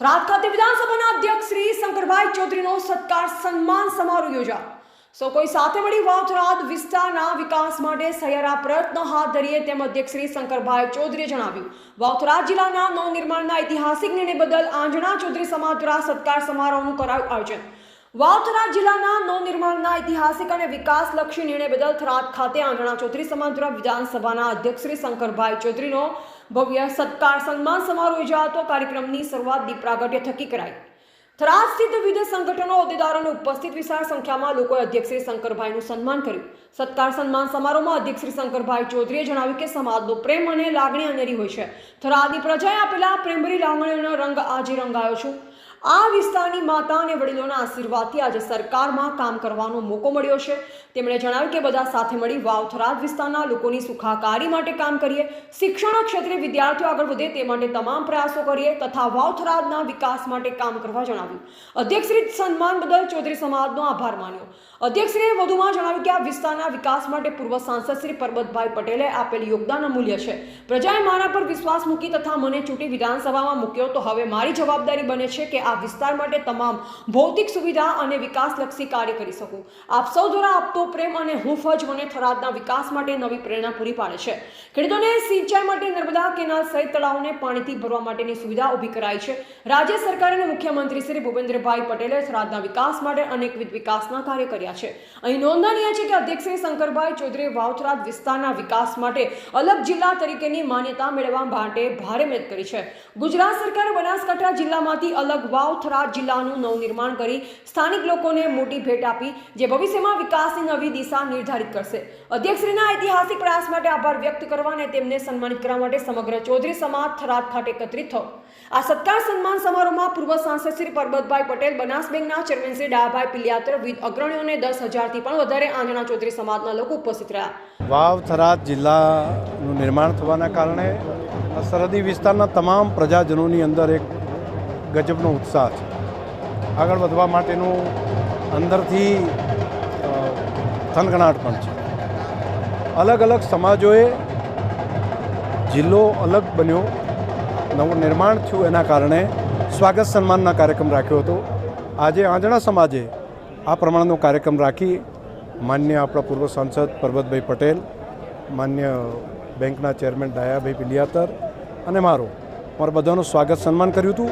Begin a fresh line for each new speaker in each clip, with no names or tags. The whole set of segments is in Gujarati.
થરાદ ખાતે વિધાનસભાના અધ્યક્ષ શ્રી શંકરભાઈ ચૌધરીનો સત્કાર સન્માન સમારોહ યોજાયો. સૌ કોઈ સાથે મળી વાવથરાદ વિસ્તારના વિકાસ માટે સહિયારા પ્રયત્નો હાથ ધરીએ તેમ અધ્યક્ષ શ્રી શંકરભાઈ ચૌધરીએ જણાવ્યું. વાવથરાદ જિલ્લાના નવનિર્માણના ઐતિહાસિક નિર્ણય બદલ આંજણા ચૌધરી સમાજ દ્વારા સત્કાર સમારોહનું કરાયું આયોજન. વાવથરાદ જિલ્લાના નવનિર્માણના ઐતિહાસિક અને વિકાસલક્ષી નિર્ણય બદલ થરાદ ખાતે આંગણા ચૌધરી સમાજ વિધાનસભાના અધ્યક્ષ શ્રી શંકરભાઈ ચૌધરીનો ભવ્ય સત્કાર સન્માન સમારોહ યોજાતો કાર્યક્રમની શરૂઆત દીપ પ્રાગટ્ય થકી કરાઈ. થરાદ સ્થિત વિવિધ સંગઠનો હોદ્દેદારોને ઉપસ્થિત વિશાળ સંખ્યામાં લોકોએ અધ્યક્ષ શ્રી શંકરભાઈનું સન્માન કર્યું. સત્કાર સન્માન સમારોહમાં અધ્યક્ષ શ્રી શંકરભાઈ ચૌધરીએ જણાવ્યું કે સમાજનો પ્રેમ અને લાગણી અનેરી હોય છે. થરાદની પ્રજાએ આપેલા પ્રેમભરી લાગણીઓનો રંગ આજે રંગાયો છું. આ વિસ્તારની માતા અને વડીલોના આશીર્વાદથી આજે સરકારમાં કામ કરવાનો મોકો મળ્યો છે. તેમણે જણાવ્યું કે બધા સાથે મળી વાવ થરાદ વિસ્તારના લોકોની સુખાકારી માટે કામ કરીએ, શિક્ષણ ક્ષેત્રે વિદ્યાર્થીઓ આગળ વધે તે માટે તમામ પ્રયાસો કરીએ તથા વાવ થરાદના વિકાસ માટે કામ કરવા જણાવ્યું. અધ્યક્ષશ્રી સન્માન બદલ ચૌધરી સમાજનો આભાર માન્યો. અધ્યક્ષશ્રીએ વધુમાં જણાવ્યું કે આ વિસ્તારના વિકાસ માટે પૂર્વ સાંસદ શ્રી પરબતભાઈ પટેલે આપેલ યોગદાન અમૂલ્ય છે. પ્રજાએ મારા પર વિશ્વાસ મૂકી તથા મને ચૂંટી વિધાનસભામાં મૂક્યો તો હવે મારી જવાબદારી બને છે કે આ વિસ્તાર માટે તમામ ભૌતિક સુવિધા અને વિકાસલક્ષી કાર્ય કરી શકું. આપ સૌ દ્વારા આપતો પ્રેમ અને જ મને થરાદના વિકાસ માટે નવી પ્રેરણા પૂરી પાડે છે. ખેડૂતોને સિંચાઈ માટે નર્મદા કેનાલ સહિત તળાવને પાણીથી ભરવા માટેની સુવિધા ઊભી કરાઈ છે. રાજ્ય સરકાર મુખ્યમંત્રી શ્રી ભૂપેન્દ્રભાઈ પટેલે થરાદના વિકાસ માટે અનેકવિધ વિકાસના કાર્ય કર્યા છે. અહીં નોંધનીય છે કે અધ્યક્ષ શ્રી શંકરભાઈ ચૌધરીએ વાવથરાદ વિસ્તારના વિકાસ માટે અલગ જિલ્લા તરીકેની માન્યતા મેળવવા માટે ભારે મહેનત કરી છે. ગુજરાત સરકારે બનાસકાંઠા જિલ્લામાંથી અલગ વાવથરાદ જિલ્લાનું નવનિર્માણ કરી સ્થાનિક લોકોને મોટી ભેટ આપી, જે ભવિષ્યમાં વિકાસની નવી દિશા નિર્ધારિત કરશે. અધ્યક્ષશ્રીના ઐતિહાસિક પ્રયાસ માટે આભાર વ્યક્ત કરવા અને તેમને સન્માનિત કરવા માટે સમગ્ર ચૌધરી સમાજ થરાદ ખાતે એકત્રિત થયો. આ સત્કાર સન્માન સમારોહમાં પૂર્વ સાંસદ શ્રી પરબતભાઈ પટેલ બનાસ બેંકના ચેરમેન શ્રી ડાભાઈ પિલિયાત્ર, વિવિધ અગ્રણીઓને દસ હજારથી પણ વધારે આંજણા ચૌધરી સમાજના લોકો ઉપસ્થિત રહ્યા.
વાવ થરાદ જિલ્લાનું નિર્માણ થવાના કારણે સરહદી વિસ્તારના તમામ પ્રજાજનોની અંદર એક ગજબનો ઉત્સાહ છે. આગળ વધવા માટેનું અંદરથી થનગણાટ પણ છે. અલગ અલગ સમાજોએ જિલ્લો અલગ બન્યો. નવું નિર્માણ થયું એના કારણે સ્વાગત સન્માનના કાર્યક્રમ રાખ્યો હતો. આજે આંજણા સમાજે આ પ્રમાણનો કાર્યક્રમ રાખી માન્ય આપણા પૂર્વ સાંસદ પરબતભાઈ પટેલ, માન્ય બેંકના ચેરમેન ડાયાભાઈ પિલિયાતર અને મારો, મારા બધાનું સ્વાગત સન્માન કર્યું હતું.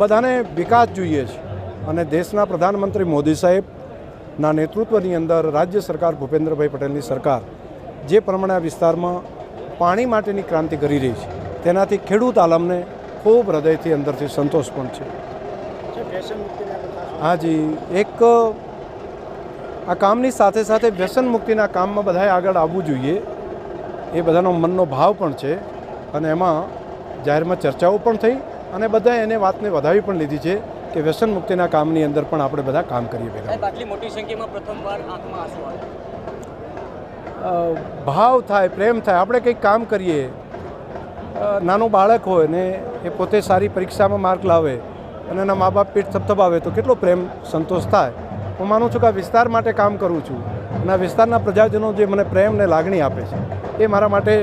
બધાને વિકાસ જોઈએ છે. અને દેશના પ્રધાનમંત્રી મોદી સાહેબના નેતૃત્વની અંદર રાજ્ય સરકાર ભૂપેન્દ્રભાઈ પટેલની સરકાર જે પ્રમાણે આ વિસ્તારમાં પાણી માટેની ક્રાંતિ કરી રહી છે, તેનાથી ખેડૂત આલમને ખૂબ હૃદયથી અંદરથી સંતોષ પણ છે. હાજી, એક, આ કામની સાથે સાથે વ્યસન મુક્તિના કામમાં બધાએ આગળ આવવું જોઈએ, એ બધાનો મનનો ભાવ પણ છે. અને એમાં જાહેરમાં ચર્ચાઓ પણ થઈ અને બધાએ એને વાતને વધાવી પણ લીધી છે કે વ્યસન મુક્તિના કામની અંદર પણ આપણે બધા કામ કરીએ ભેગા.
આટલી મોટી સંખ્યામાં પ્રથમવાર આંખમાં
ભાવ થાય પ્રેમ થાય આપણે કંઈક કામ કરીએ. નાનું બાળક હોય ને એ પોતે સારી પરીક્ષામાં માર્ક લાવે અને એના મા બાપ પીઠ થપથપાવે તો કેટલો પ્રેમ સંતોષ થાય. હું માનું છું કે આ વિસ્તાર માટે કામ કરું છું અને આ વિસ્તારના પ્રજાજનો જે મને પ્રેમ ને લાગણી આપે છે એ મારા માટે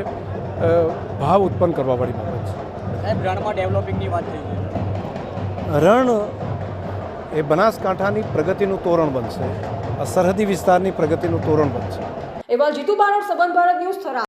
ભાવ ઉત્પન્ન કરવા પડી
સાહેબ રણમાં ડેવલપિંગની વાત થઈ છે
રણ એ બનાસકાંઠાની પ્રગતિનું તોરણ બનશે. આ સરહદી વિસ્તારની પ્રગતિનું તોરણ બનશે.
એવા જીતુ બારોટ સંબંધ ભારત ન્યૂઝ થરા